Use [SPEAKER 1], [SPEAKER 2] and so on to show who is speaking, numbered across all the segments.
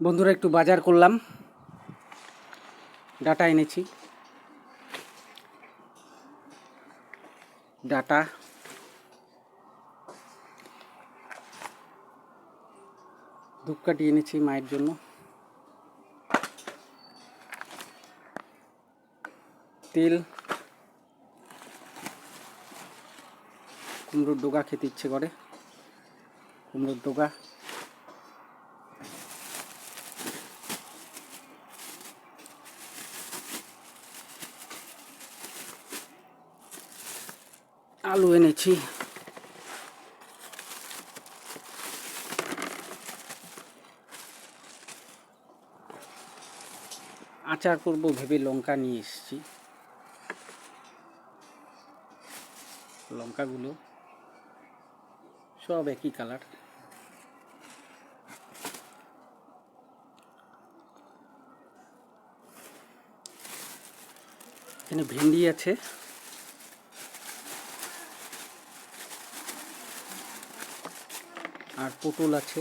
[SPEAKER 1] বন্ধুরা, একটু বাজার করলাম। ডাটা এনেছি। ডাটা। ধূপকাঠি এনেছি মায়ের জন্য। তেল। কুমড়োর ডোগা খেতে ইচ্ছে করে। কুমড়োর ডোগা। আলু এনেছি। আচার করব, ভেবে লঙ্কা নিয়ে এসেছি। লঙ্কাগুলো সব একই কালার। এখানে ভেন্ডি আছে। আর পটল আছে।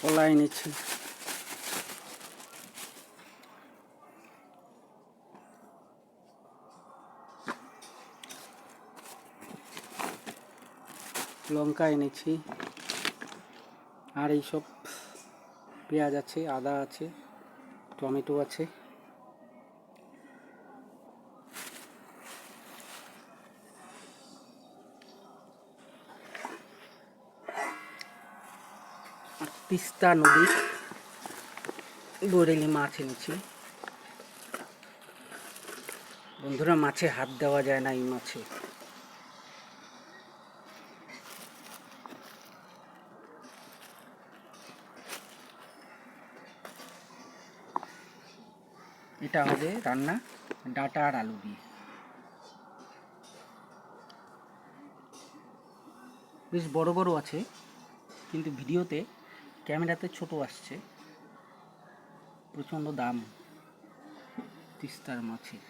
[SPEAKER 1] কলা এনেছি। লঙ্কা এনেছি। আর এইসব পেঁয়াজ আছে, আদা আছে, টমেটো আছে। তিস্তা নদী, বরেলি মাছ এনেছি। বন্ধুরা, মাছে হাত দেওয়া যায় না এই মাছে। এটা হবে রান্না, ডাটা আর আলু দিয়ে। বেশ বড় বড় আছে, কিন্তু ভিডিওতে, ক্যামেরাতে ছোট আসছে। প্রচণ্ড দাম, তিস্তার মাছের।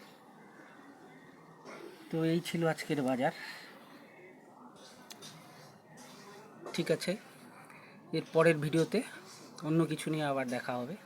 [SPEAKER 1] তো এই ছিল আজকের বাজার। ঠিক আছে, এর পরের ভিডিওতে অন্য কিছু নিয়ে আবার দেখা হবে।